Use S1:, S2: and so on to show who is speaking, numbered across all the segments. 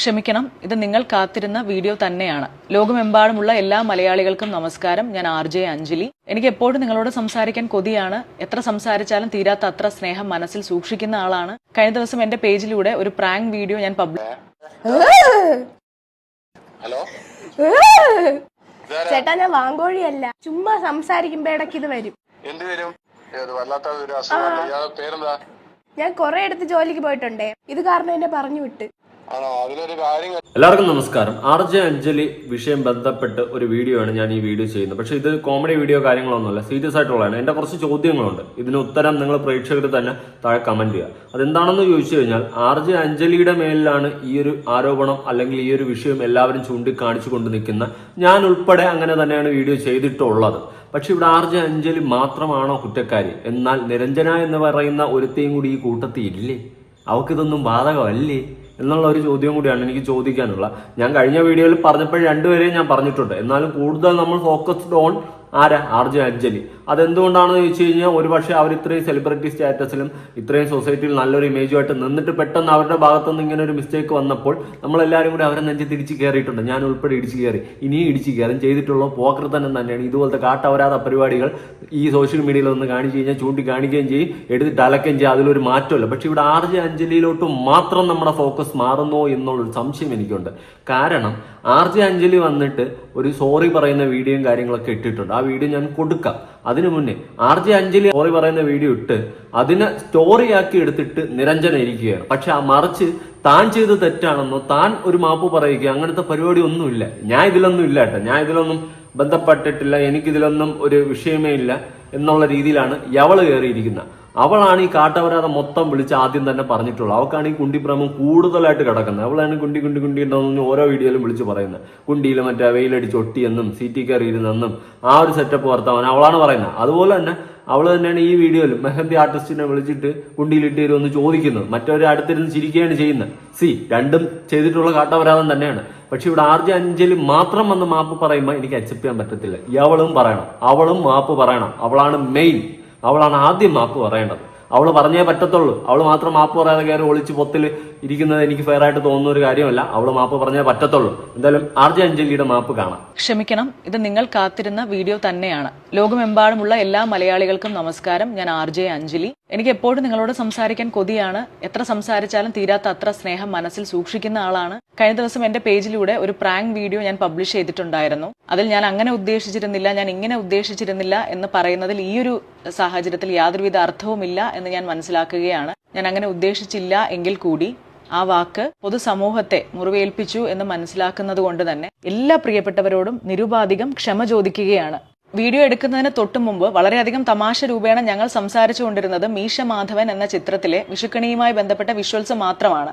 S1: ക്ഷമിക്കണം. ഇത് നിങ്ങൾ കാത്തിരുന്ന വീഡിയോ തന്നെയാണ്. ലോകമെമ്പാടുമുള്ള എല്ലാ മലയാളികൾക്കും നമസ്കാരം. ഞാൻ ആർ ജെ അഞ്ജലി. എനിക്ക് എപ്പോഴും നിങ്ങളോട് സംസാരിക്കാൻ കൊതിയാണ്. എത്ര സംസാരിച്ചാലും തീരാത്ത അത്ര സ്നേഹം മനസ്സിൽ സൂക്ഷിക്കുന്ന ആളാണ്. കഴിഞ്ഞ ദിവസം എന്റെ പേജിലൂടെ ഒരു പ്രാങ്ക് വീഡിയോ ഞാൻ പബ്ലിഷ്
S2: ഹലോ?
S3: ചേട്ടാ ഞാൻ വാങ്കോഴിയല്ല. ചുമ്മാ സംസാരിക്കുമ്പോ ഇടയ്ക്ക് ഇത് വരും.
S2: എന്ത് വരും? ഏത് ഒരു അസുഖമല്ല ഇയാളെ പേരെന്താ?
S3: ഞാൻ കൊറേ അടുത്ത് ജോലിക്ക് പോയിട്ടുണ്ടേ. ഇത് കാരണം എന്നെ പറഞ്ഞു വിട്ട്.
S4: എല്ലാവർക്കും നമസ്കാരം. ആർ ജെ അഞ്ജലി വിഷയം ബന്ധപ്പെട്ട് ഒരു വീഡിയോ ആണ് ഞാൻ ഈ വീഡിയോ ചെയ്യുന്നത്. പക്ഷെ ഇത് കോമഡി വീഡിയോ കാര്യങ്ങളൊന്നുമല്ല. സീരിയസ് ആയിട്ടുള്ളതാണ്. എന്റെ കുറച്ച് ചോദ്യങ്ങളുണ്ട്. ഇതിന് ഉത്തരം നിങ്ങൾ പ്രേക്ഷകർ തന്നെ താഴെ കമന്റ് ചെയ്യുക. അതെന്താണെന്ന് ചോദിച്ചു കഴിഞ്ഞാൽ ആർ ജെ അഞ്ജലിയുടെ മേലിലാണ് ഈ ഒരു ആരോപണം അല്ലെങ്കിൽ ഈ ഒരു വിഷയം എല്ലാവരും ചൂണ്ടിക്കാണിച്ചു കൊണ്ട് നിൽക്കുന്ന ഞാൻ ഉൾപ്പെടെ അങ്ങനെ തന്നെയാണ് വീഡിയോ ചെയ്തിട്ടുള്ളത്. പക്ഷെ ഇവിടെ ആർ ജെ അഞ്ജലി മാത്രമാണോ കുറ്റക്കാരി? എന്നാൽ നിരഞ്ജന എന്ന് പറയുന്ന ഒരുത്തെയും കൂടി ഈ കൂട്ടത്തിൽ ഇല്ലേ? അവക്കിതൊന്നും ബാധകമല്ലേ? എന്നുള്ള ഒരു ചോദ്യം കൂടിയാണ് എനിക്ക് ചോദിക്കാനുള്ള. ഞാൻ കഴിഞ്ഞ വീഡിയോയിൽ പറഞ്ഞപ്പോൾ രണ്ടുപേരെയും ഞാൻ പറഞ്ഞിട്ടുണ്ട്. എന്നാലും കൂടുതൽ നമ്മൾ ഫോക്കസ്ഡ് ഓൺ ആരാ? ആർജു അഞ്ജലി. അതെന്തുകൊണ്ടാണെന്ന് ചോദിച്ചു കഴിഞ്ഞാൽ ഒരുപക്ഷെ അവർ ഇത്രയും സെലിബ്രിറ്റി സ്റ്റാറ്റസിലും ഇത്രയും സൊസൈറ്റിയിൽ നല്ലൊരു ഇമേജുമായിട്ട് നിന്നിട്ട് പെട്ടെന്ന് അവരുടെ ഭാഗത്തുനിന്ന് ഇങ്ങനെ ഒരു മിസ്റ്റേക്ക് വന്നപ്പോൾ നമ്മളെല്ലാവരും കൂടി അവരെ നെഞ്ചി തിരിച്ച് കയറിയിട്ടുണ്ട്. ഞാൻ ഉൾപ്പെടെ ഇടിച്ച് കയറി. ഇനിയും ഇടിച്ച് കയറും. ചെയ്തിട്ടുള്ള പോക്കർത്തനം തന്നെയാണ്. ഇതുപോലത്തെ കാട്ടവരാത പരിപാടികൾ ഈ സോഷ്യൽ മീഡിയയിൽ ഒന്ന് കാണിച്ചു കഴിഞ്ഞാൽ ചൂണ്ടി കാണിക്കുകയും ചെയ്യും. എടുത്തിട്ട് അലക്കുകയും ചെയ്യും. അതിലൊരു മാറ്റമല്ല. പക്ഷെ ഇവിടെ ആർ ജെ അഞ്ജലിയിലോട്ട് മാത്രം നമ്മുടെ ഫോക്കസ് മാറുന്നോ എന്നുള്ളൊരു സംശയം എനിക്കുണ്ട്. കാരണം ആർ ജെ അഞ്ജലി വന്നിട്ട് ഒരു സോറി പറയുന്ന വീഡിയോയും കാര്യങ്ങളൊക്കെ ഇട്ടിട്ടുണ്ട്. ആ വീഡിയോ ഞാൻ കൊടുക്കാം. അതിനു മുന്നേ ആർ ജെ അഞ്ജലി സോറി പറയുന്ന വീഡിയോ ഇട്ട് അതിനെ സ്റ്റോറിയാക്കി എടുത്തിട്ട് നിരഞ്ജന ഇരിക്കുകയാണ്. പക്ഷെ ആ മറിച്ച് താൻ ചെയ്ത് തെറ്റാണെന്നോ താൻ ഒരു മാപ്പ് പറയുക അങ്ങനത്തെ പരിപാടി ഒന്നുമില്ല. ഞാൻ ഇതിലൊന്നും ഇല്ല കേട്ടോ. ഞാൻ ഇതിലൊന്നും ബന്ധപ്പെട്ടിട്ടില്ല. എനിക്കിതിലൊന്നും ഒരു വിഷയമേ ഇല്ല എന്നുള്ള രീതിയിലാണ് യവൾ കയറിയിരിക്കുന്നത്. അവളാണ് ഈ കാട്ടവരാതെ മൊത്തം വിളിച്ച് ആദ്യം തന്നെ പറഞ്ഞിട്ടുള്ളത്. അവൾക്കാണ് ഈ കുണ്ടിപ്രമം കൂടുതലായിട്ട് കിടക്കുന്നത്. അവളാണ് കുണ്ടി കുണ്ടി കുണ്ടി ഉണ്ടെന്ന് ഓരോ വീഡിയോയിലും വിളിച്ച് പറയുന്നത്. കുണ്ടിയിൽ മറ്റേ വെയിലടിച്ച് ഒട്ടിയെന്നും സീറ്റി കയറി ഇരുന്നെന്നും ആ ഒരു സെറ്റപ്പ് വർത്തമാനം അവളാണ് പറയുന്നത്. അതുപോലെ തന്നെ അവൾ തന്നെയാണ് ഈ വീഡിയോയിൽ മെഹന്തി ആർട്ടിസ്റ്റിനെ വിളിച്ചിട്ട് കുണ്ടിയിലിട്ട് തരുമെന്ന് ചോദിക്കുന്നത്. മറ്റൊരു അടുത്തിരുന്ന് ചിരിക്കുകയാണ് ചെയ്യുന്നത്. സി രണ്ടും ചെയ്തിട്ടുള്ള കാട്ടവരാതം തന്നെയാണ്. പക്ഷെ ഇവിടെ ആർ അഞ്ചലി മാത്രം വന്ന് മാപ്പ് പറയുമ്പോൾ എനിക്ക് അക്സെപ്റ്റ് ചെയ്യാൻ പറ്റത്തില്ല. ഇവളും പറയണം. അവളും മാപ്പ് പറയണം. അവളാണ് മെയിൻ അവളാണ് ആദ്യം മാപ്പ് പറയേണ്ടത്. അവൾ പറഞ്ഞേ പറ്റത്തുള്ളൂ. അവൾ മാത്രം മാപ്പ് പറയാതെ കയറി ഒളിച്ച് പൊത്തിൽ ഇരിക്കുന്നത് എനിക്ക് ഫെയർ ആയിട്ട് തോന്നുന്ന ഒരു കാര്യമല്ല. അവൾ മാപ്പ് പറഞ്ഞേ പറ്റത്തുള്ളൂ. എന്തായാലും ആർ ജെ അഞ്ജലിയുടെ മാപ്പ് കാണാം.
S1: ക്ഷമിക്കണം. ഇത് നിങ്ങൾ കാത്തിരുന്ന വീഡിയോ തന്നെയാണ്. ലോകമെമ്പാടുമുള്ള എല്ലാ മലയാളികൾക്കും നമസ്കാരം. ഞാൻ ആർ ജെ അഞ്ജലി. എനിക്ക് എപ്പോഴും നിങ്ങളോട് സംസാരിക്കാൻ കൊതിയാണ്. എത്ര സംസാരിച്ചാലും തീരാത്ത അത്ര സ്നേഹം മനസ്സിൽ സൂക്ഷിക്കുന്ന ആളാണ് കഴിഞ്ഞ ദിവസം എന്റെ പേജിലൂടെ ഒരു പ്രാങ്ക് വീഡിയോ ഞാൻ പബ്ലിഷ് ചെയ്തിട്ടുണ്ടായിരുന്നു. അതിൽ ഞാൻ അങ്ങനെ ഉദ്ദേശിച്ചിരുന്നില്ല ഞാൻ ഇങ്ങനെ ഉദ്ദേശിച്ചിരുന്നില്ല എന്ന് പറയുന്നതിൽ ഈ ഒരു സാഹചര്യത്തിൽ യാതൊരുവിധ അർത്ഥവുമില്ല എന്ന് ഞാൻ മനസ്സിലാക്കുകയാണ്. ഞാൻ അങ്ങനെ ഉദ്ദേശിച്ചില്ല എങ്കിൽ കൂടി ആ വാക്ക് പൊതുസമൂഹത്തെ മുറിവേൽപ്പിച്ചു എന്ന് മനസ്സിലാക്കുന്നത് കൊണ്ട് തന്നെ എല്ലാ പ്രിയപ്പെട്ടവരോടും നിരുപാധികം ക്ഷമ ചോദിക്കുകയാണ്. വീഡിയോ എടുക്കുന്നതിന് തൊട്ടു മുമ്പ് വളരെയധികം തമാശ രൂപേണ ഞങ്ങൾ സംസാരിച്ചുകൊണ്ടിരുന്നത് മീശ മാധവൻ എന്ന ചിത്രത്തിലെ വിഷുക്കണിയുമായി ബന്ധപ്പെട്ട വിഷ്വൽസ് മാത്രമാണ്.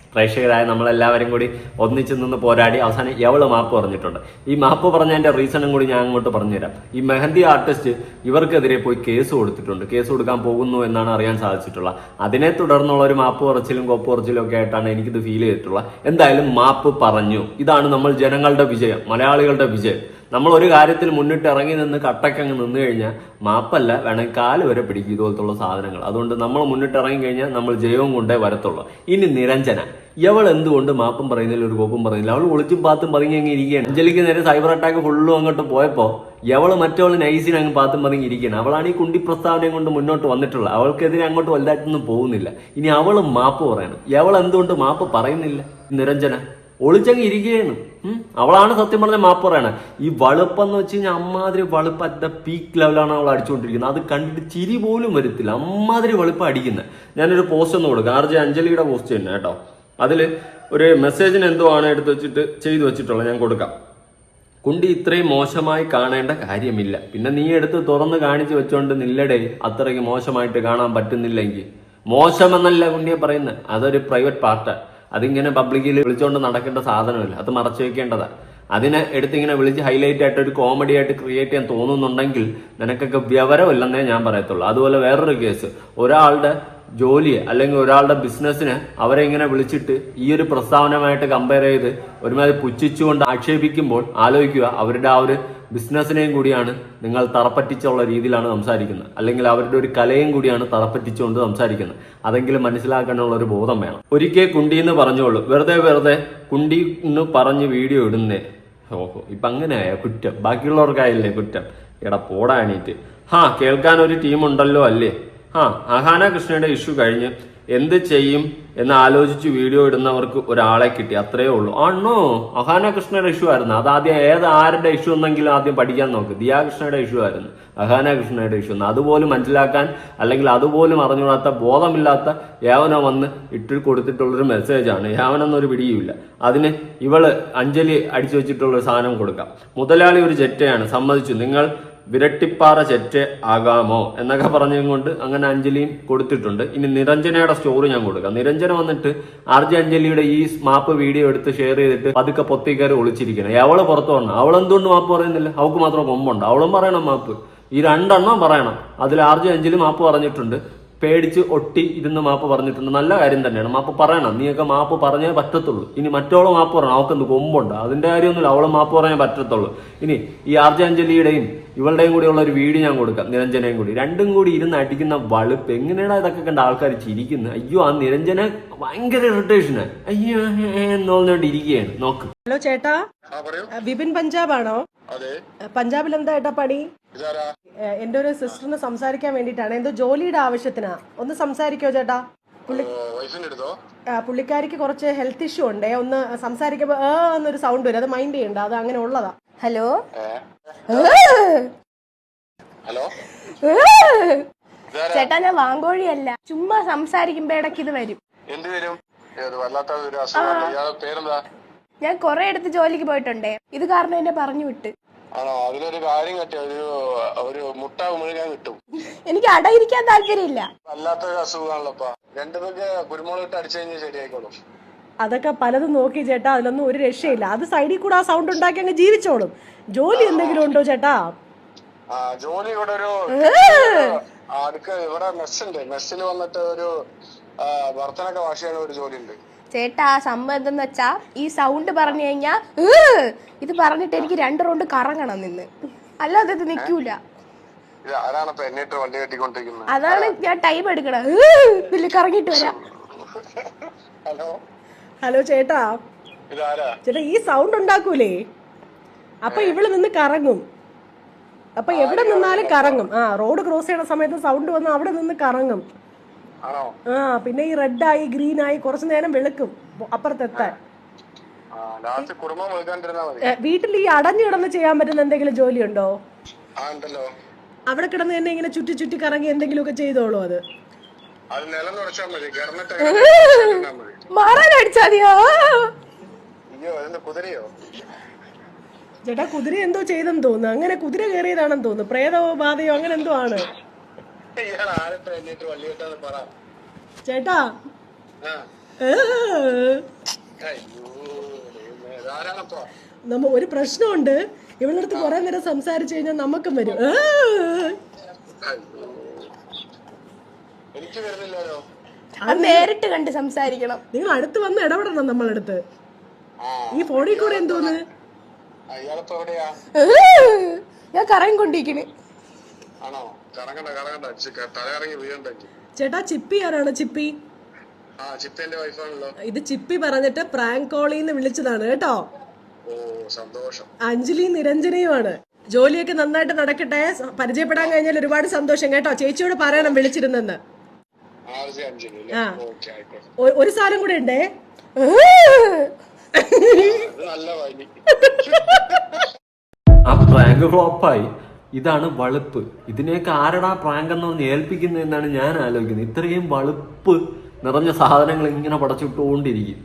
S4: പ്രേക്ഷകരായ നമ്മളെല്ലാവരും കൂടി ഒന്നിച്ചു നിന്ന് പോരാടി അവസാനം എവൾ മാപ്പ് പറഞ്ഞിട്ടുണ്ട്? ഈ മാപ്പ് പറഞ്ഞതിന്റെ റീസണും കൂടി ഞാൻ അങ്ങോട്ട് പറഞ്ഞുതരാം. ഈ മെഹന്തി ആർട്ടിസ്റ്റ് ഇവർക്കെതിരെ പോയി കേസ് കൊടുത്തിട്ടുണ്ട്. കേസ് കൊടുക്കാൻ പോകുന്നു എന്നാണ് അറിയാൻ സാധിച്ചിട്ടുള്ള അതിനെ തുടർന്നുള്ള ഒരു മാപ്പ് പറച്ചിലും കൊപ്പ് പറച്ചിലും ഒക്കെ ആയിട്ടാണ് എനിക്കിത് ഫീൽ ചെയ്തിട്ടുള്ളത്. എന്തായാലും മാപ്പ് പറഞ്ഞു. ഇതാണ് നമ്മൾ ജനങ്ങളുടെ വിജയം മലയാളികളുടെ വിജയം. നമ്മൾ ഒരു കാര്യത്തിൽ മുന്നിട്ട് ഇറങ്ങി നിന്ന് കട്ടക്കങ്ങ് നിന്ന് കഴിഞ്ഞാൽ മാപ്പല്ല വേണമെങ്കിൽ കാൽ വരെ പിടിക്കും ഇതുപോലത്തുള്ള സാധനങ്ങൾ. അതുകൊണ്ട് നമ്മൾ മുന്നിട്ട് ഇറങ്ങി കഴിഞ്ഞാൽ നമ്മൾ ജയവും കൊണ്ടേ വരത്തുള്ളൂ. ഇനി നിരഞ്ജന. ഇവൾ എന്തുകൊണ്ട് മാപ്പും പറയുന്നില്ല ഒരു കോപ്പും പറയുന്നില്ല? അവൾ ഒളിച്ചും പാത്തും പതുങ്ങി അങ്ങ് ഇരിക്കുകയാണ്. അഞ്ജലിക്ക് നേരെ സൈബർ അറ്റാക്ക് ഫുള്ളും അങ്ങോട്ട് പോയപ്പോൾ എവൾ മറ്റവൾ നൈസിന് അങ്ങ് പാത്തും പതുങ്ങി ഇരിക്കുകയാണ്. അവളാണ് ഈ കുണ്ടി പ്രസ്താവനയും കൊണ്ട് മുന്നോട്ട് വന്നിട്ടുള്ളത്. അവൾക്കെതിരെ അങ്ങോട്ട് വലുതായിട്ടൊന്നും പോകുന്നില്ല. ഇനി അവൾ മാപ്പ് പറയണം. എവൾ എന്തുകൊണ്ട് മാപ്പ് പറയുന്നില്ല? നിരഞ്ജന. ഒളിച്ചങ്ങ് ഇരിക്കുകയാണ്? അവളാണ് സത്യം പറഞ്ഞ മാപ്പ് പറയണേ. ഈ വളുപ്പെന്ന് വെച്ച് കഴിഞ്ഞാൽ അമ്മാതിരി വളുപ്പ് അറ്റ് ദ പീക്ക് ലെവലാണ് അവൾ അടിച്ചുകൊണ്ടിരിക്കുന്നത് അത് കണ്ടിട്ട് ചിരി പോലും വരത്തില്ല. അമ്മാതിരി വളുപ്പ് അടിക്കുന്നത് ഞാനൊരു പോസ്റ്റ് ഒന്ന് കൊടുക്കാം. ആർ ജെ അഞ്ജലിയുടെ പോസ്റ്റ് തന്നെ കേട്ടോ. അതിൽ ഒരു മെസ്സേജിന് എന്തോ ആണ് എടുത്ത് വെച്ചിട്ട് ചെയ്തു വെച്ചിട്ടുള്ളത് ഞാൻ കൊടുക്കാം. കുണ്ടി ഇത്രയും മോശമായി കാണേണ്ട കാര്യമില്ല. പിന്നെ നീ എടുത്ത് തുറന്ന് കാണിച്ചു വെച്ചോണ്ട് നില്ലടേ. അത്രയ്ക്ക് മോശമായിട്ട് കാണാൻ പറ്റുന്നില്ലെങ്കിൽ. മോശമെന്നല്ല കുണ്ടിയെ പറയുന്നത് അതൊരു പ്രൈവറ്റ് പാർട്ട് അതിങ്ങനെ പബ്ലിക്കിൽ വിളിച്ചുകൊണ്ട് നടക്കേണ്ട സാധനമല്ല. അത് മറച്ചു വെക്കേണ്ടതാണ് അതിനെ എടുത്തിങ്ങനെ വിളിച്ച് ഹൈലൈറ്റ് ആയിട്ട് ഒരു കോമഡി ആയിട്ട് ക്രിയേറ്റ് ചെയ്യാൻ തോന്നുന്നുണ്ടെങ്കിൽ നിനക്കൊക്കെ വിവരമില്ലെന്നേ ഞാൻ പറയത്തുള്ളൂ. അതുപോലെ വേറൊരു കേസ് ഒരാളുടെ ജോലിയെ അല്ലെങ്കിൽ ഒരാളുടെ ബിസിനസ്സിനെ അവരെ ഇങ്ങനെ വിളിച്ചിട്ട് ഈ ഒരു പ്രസ്താവനമായിട്ട് കമ്പയർ ചെയ്ത് ഒരുമാതിരി പുച്ഛിച്ചുകൊണ്ട് ആക്ഷേപിക്കുമ്പോൾ ആലോചിക്കുക അവരുടെ ആ ഒരു ബിസിനസ്സിനെയും കൂടിയാണ് നിങ്ങൾ തറപ്പറ്റിച്ചുള്ള രീതിയിലാണ് സംസാരിക്കുന്നത്. അല്ലെങ്കിൽ അവരുടെ ഒരു കലയും കൂടിയാണ് തറപ്പറ്റിച്ചുകൊണ്ട് സംസാരിക്കുന്നത്. അതെങ്കിലും മനസ്സിലാക്കാനുള്ള ഒരു ബോധം വേണം. ഒരിക്കൽ കുണ്ടി എന്ന് പറഞ്ഞോളൂ. വെറുതെ വെറുതെ കുണ്ടി എന്ന് പറഞ്ഞ് വീഡിയോ ഇടുന്നേ. ഓഹോ ഇപ്പൊ അങ്ങനെയായ? കുറ്റം. ബാക്കിയുള്ളവർക്കായില്ലേ കുറ്റം? എടാ പോടാ ഹാ കേൾക്കാൻ ഒരു ടീം ഉണ്ടല്ലോ അല്ലേ? ആ അഹാന കൃഷ്ണയുടെ ഇഷ്യൂ കഴിഞ്ഞ് എന്ത് ചെയ്യും എന്ന് ആലോചിച്ച് വീഡിയോ ഇടുന്നവർക്ക് ഒരാളെ കിട്ടി അത്രേ ഉള്ളൂ. ആണോ അഹാന കൃഷ്ണയുടെ ഇഷ്യൂ ആയിരുന്നു. അത് ആദ്യം ഏത് ആരുടെ ഇഷ്യൂ എന്നെങ്കിലും ആദ്യം പഠിക്കാൻ നോക്ക്. ദിയാ കൃഷ്ണയുടെ ഇഷ്യൂ ആയിരുന്നു. അഹാന കൃഷ്ണയുടെ ഇഷ്യൂ എന്ന്. അതുപോലും മനസ്സിലാക്കാൻ അല്ലെങ്കിൽ അതുപോലും അറിഞ്ഞുകൂടാത്ത ബോധമില്ലാത്ത യാവന വന്ന് ഇട്ട് കൊടുത്തിട്ടുള്ളൊരു മെസ്സേജാണ് യാവനെന്നൊരു പിടിയുമില്ല. അതിന് ഇവൾ അഞ്ജലി അടിച്ചു വെച്ചിട്ടുള്ള സാധനം കൊടുക്കാം. മുതലാളി ഒരു ജെറ്റയാണ്. സമ്മതിച്ചു. നിങ്ങൾ വിരട്ടിപ്പാറ ചെറ്റ് ആകാമോ എന്നൊക്കെ പറഞ്ഞും കൊണ്ട് അങ്ങനെ അഞ്ജലിയും കൊടുത്തിട്ടുണ്ട്. ഇനി നിരഞ്ജനയുടെ സ്റ്റോറി ഞാൻ കൊടുക്കാം. നിരഞ്ജന വന്നിട്ട് ആർ അഞ്ജലിയുടെ ഈ മാപ്പ് വീഡിയോ എടുത്ത് ഷെയർ ചെയ്തിട്ട് പതുക്കെ പൊത്തിക്കയറി ഒളിച്ചിരിക്കണം അവൾ പുറത്തു വരണം അവൾ എന്തുകൊണ്ട് മാപ്പ് പറയുന്നില്ല? അവൾക്ക് മാത്രം കൊമ്പുണ്ട്. അവളും പറയണം മാപ്പ്. ഈ രണ്ടെണ്ണം പറയണം. അതിൽ ആർ അഞ്ജലി മാപ്പ് പറഞ്ഞിട്ടുണ്ട്. പേടിച്ച് ഒട്ടി ഇരുന്ന് മാപ്പ് പറഞ്ഞിട്ടുണ്ട്. നല്ല കാര്യം തന്നെയാണ്. മാപ്പ് പറയണം. നീയൊക്കെ മാപ്പ് പറഞ്ഞേ പറ്റത്തുള്ളൂ. ഇനി മറ്റോൾ മാപ്പ് പറയണം. അവൾക്കെന്ത് കൊമ്പുണ്ട്? അതിന്റെ കാര്യമൊന്നുമില്ല. അവൾ മാപ്പ് പറയാൻ പറ്റത്തുള്ളൂ. ഇനി ഈ ആർജാഞ്ജലിയുടെയും ഇവളുടെയും കൂടി ഉള്ള ഒരു വീഡിയോ ഞാൻ കൊടുക്കാം നിരഞ്ജനയും കൂടി. രണ്ടും കൂടി ഇരുന്ന് അടിക്കുന്ന വളുപ്പ്. എങ്ങനെയാണ് ഇതൊക്കെ കണ്ട ആൾക്കാർ ചിരിക്കുന്നത് അയ്യോ ആ നിരഞ്ജന ഭയങ്കര ഇറിറ്റേഷന്. അയ്യോ എന്ന് പറഞ്ഞുകൊണ്ട് ഇരിക്കുകയാണ് നോക്ക്.
S5: ഹലോ ചേട്ടാ.
S2: ആ പറയൂ.
S5: വിപിൻ
S2: പഞ്ചാബ്
S5: ആണോ പഞ്ചാബിൽ എന്താ ഏട്ടാ പണി? എന്റെ ഒരു സിസ്റ്ററിന് സംസാരിക്കാൻ വേണ്ടിട്ടാണ് എന്തോ ജോലിയുടെ ആവശ്യത്തിനാ. ഒന്ന് സംസാരിക്കോ ചേട്ടാ. പുള്ളിക്കാരിക്ക് കുറച്ച് ഹെൽത്ത് ഇഷ്യൂ ഉണ്ടേ. ഒന്ന് സംസാരിക്കുമ്പോ ഏ എന്നൊരു സൗണ്ട് വരും. അത് മൈൻഡ് ചെയ്യണ്ട. അത് അങ്ങനെ ഉള്ളതാ.
S3: ഹലോ?
S2: ഹലോ?
S3: ചേട്ടാ ഞാൻ വാങ്കോഴിയല്ല. ചുമ്മാ സംസാരിക്കുമ്പോ ഇടയ്ക്ക് ഇത് വരും.
S2: എന്ത് വരും? പേരെന്താ?
S3: ഞാൻ കൊറേ അടുത്ത് ജോലിക്ക് പോയിട്ടുണ്ടേ. ഇത് കാരണം എന്നെ പറഞ്ഞു വിട്ട്.
S2: ആണോ? അതിലൊരു കാര്യം കിട്ടിയ ഒരു ഒരു മുട്ട മുഴുകാൻ കിട്ടും.
S3: എനിക്ക് അടയിരിക്കാൻ താല്പര്യമില്ല.
S2: വല്ലാത്ത ഒരു അസുഖമാണല്ലോപ്പാ രണ്ടു പേർക്ക് കുരുമുളക് ഇട്ട് അടിച്ചു കഴിഞ്ഞാൽ ശരിയായിക്കോളും.
S5: അതൊക്കെ പലതും നോക്കി ചേട്ടാ അതിലൊന്നും ഒരു രക്ഷയില്ല. അത് സൈഡിൽ കൂടെ ആ സൗണ്ട് ഉണ്ടാക്കി അങ്ങ് ജീവിച്ചോളും. ജോലി എന്തെങ്കിലും ഉണ്ടോ ചേട്ടാ?
S2: ആ ജോലി ഇവിടെ ഒരു ആ, അടുക്ക ഇവിടെ മെസ്സുണ്ട്. മെസ്സിൽ വന്നിട്ട് ഒരു ബർത്തനൊക്കെ വാഷ് ചെയ്യുന്ന ഒരു ജോലി ഉണ്ട്
S3: ചേട്ടാ സംഭവം എന്തെന്ന് വെച്ചാ ഈ സൗണ്ട് പറഞ്ഞു കഴിഞ്ഞാ! ഇത് പറഞ്ഞിട്ട് എനിക്ക് രണ്ട് റൗണ്ട് കറങ്ങണം നിന്ന്. അല്ലാതെ ഇത് നിക്കൂല. അതാണ് ഞാൻ ടൈം എടുക്കണം കറങ്ങിട്ട് വരാം.
S2: ഹലോ?
S5: ഹലോ ചേട്ടാ. ചേട്ടാ ഈ സൗണ്ട് ഉണ്ടാക്കൂലേ? അപ്പൊ ഇവൾ നിന്ന് കറങ്ങും. അപ്പൊ എവിടെ നിന്നാലും കറങ്ങും. ആ റോഡ് ക്രോസ് ചെയ്യണ സമയത്ത് സൗണ്ട് വന്ന് അവിടെ നിന്ന് കറങ്ങും. ആ പിന്നെ ഈ റെഡായി ഗ്രീൻ ആയി കുറച്ചു നേരം വെളുക്കും അപ്പുറത്തെത്താൻ. വീട്ടിൽ ഈ അടഞ്ഞു കിടന്ന് ചെയ്യാൻ പറ്റുന്ന എന്തെങ്കിലും ജോലിയുണ്ടോ?
S2: ഉണ്ടോ
S5: അവിടെ കിടന്ന് തന്നെ ഇങ്ങനെ ചുറ്റി ചുറ്റി കറങ്ങി എന്തെങ്കിലുമൊക്കെ ചെയ്തോളൂ അത്.
S3: മാറാൻ
S5: ചേട്ടാ കുതിര എന്തോ ചെയ്തെന്ന് തോന്നുന്നു. അങ്ങനെ കുതിര കയറിയതാണെന്ന് തോന്നുന്നു. പ്രേതമോ ബാധയോ അങ്ങനെ എന്തോ ആണ്. ചേട്ടാ. നമ്മ ഒരു പ്രശ്നമുണ്ട്. ഇവളുടെ അടുത്ത് കുറെ നേരം സംസാരിച്ചു കഴിഞ്ഞാൽ നമുക്കും വരും.
S2: എനിക്ക് വരുന്നില്ലല്ലോ.
S3: അത് നേരിട്ട് കണ്ട് സംസാരിക്കണം.
S5: നിങ്ങൾ അടുത്ത് വന്ന് ഇടപെടണം നമ്മളടുത്ത്. ഈ ഫോണിൽ കൂടെ എന്തോന്ന്?
S2: എവിടെയാ?
S3: ഞാൻ കറങ്ങിക്കൊണ്ടിരിക്കണ്.
S2: ആണോ? കറങ്ങണ്ട കറങ്ങണ്ട. ചി- തലയിറങ്ങി വീഴണ്ടെങ്കിൽ
S5: ചേട്ടാ ചിപ്പി ആരാണ് ചിപ്പി?
S2: ആ ചിപ്പന്റെ വൈഫാണല്ലോ.
S5: ഇത് ചിപ്പി പറഞ്ഞിട്ട് പ്രാങ്ക് കോളിന്ന് വിളിച്ചതാണ് കേട്ടോ?
S2: ഓ സന്തോഷം.
S5: അഞ്ജലി നിരഞ്ജനയുമാണ്. ജോലിയൊക്കെ നന്നായിട്ട് നടക്കട്ടെ. സ- പരിചയപ്പെടാൻ കഴിഞ്ഞാൽ ഒരുപാട് സന്തോഷം കേട്ടോ? ചേച്ചിയോട് പറയണം വിളിച്ചിരുന്നെന്ന്. ഒരു സാധനം കൂടെ ഉണ്ടേ?
S4: ആ പ്രാങ്ക് ഫ്ലോപ്പായി ഇതാണ് വളുപ്പ്. ഇതിനെയൊക്കെ ആരടാ പ്രാങ്ക് എന്ന് പറഞ്ഞ് ഏൽപ്പിക്കുന്നത് എന്നാണ് ഞാൻ ആലോചിക്കുന്നത്. ഇത്രയും വളുപ്പ് നിറഞ്ഞ സാധനങ്ങൾ ഇങ്ങനെ പടച്ചിട്ടുകൊണ്ടിരിക്കും.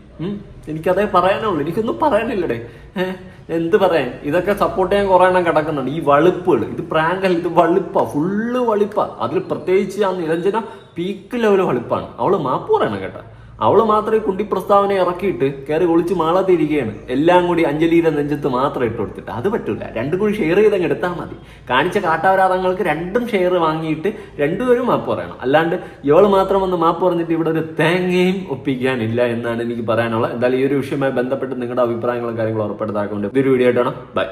S4: എനിക്കതേ പറയാനുള്ളൂ എനിക്കൊന്നും പറയാനില്ലടേ. ഏഹ് എന്ത് പറയാൻ? ഇതൊക്കെ സപ്പോർട്ട് ചെയ്യാൻ കുറെ എണ്ണം കിടക്കുന്നുണ്ട്. ഈ വളുപ്പുകൾ. ഇത് പ്രാങ്കല്ല ഇത് വളുപ്പാ. ഫുള്ള് വളുപ്പാ. അതിൽ പ്രത്യേകിച്ച് ആ നിരഞ്ജന പീക്ക് ലെവൽ ഹളിപ്പാണ്. അവൾ മാപ്പ് പറയണം കേട്ടാ. അവൾ മാത്രമേ കുണ്ടി പ്രസ്താവന ഇറക്കിയിട്ട് കയറി ഒളിച്ച് മാളാതിരിക്കുകയാണ്. എല്ലാം കൂടി അഞ്ജലിയുടെ നെഞ്ചത്ത് മാത്രം ഇട്ട് കൊടുത്തിട്ട്. അത് പറ്റൂല. രണ്ടും കൂടി ഷെയർ ചെയ്തങ്ങ് എടുത്താൽ മതി. കാണിച്ച കാട്ടാവരാതങ്ങൾക്ക് രണ്ടും ഷെയർ വാങ്ങിയിട്ട് രണ്ടുപേരും മാപ്പ് പറയണം. അല്ലാണ്ട് ഇവൾ മാത്രം വന്ന് മാപ്പ് പറഞ്ഞിട്ട് ഇവിടെ ഒരു തേങ്ങയും ഒപ്പിക്കാനില്ല എന്നാണ് എനിക്ക് പറയാനുള്ളത്. എന്തായാലും ഈ ഒരു വിഷയവുമായി ബന്ധപ്പെട്ട് നിങ്ങളുടെ അഭിപ്രായങ്ങളും കാര്യങ്ങളും ഉറപ്പെടുത്താക്കൊണ്ട് ഇതൊരു വീഡിയോ ആയിട്ടാണ് ബൈ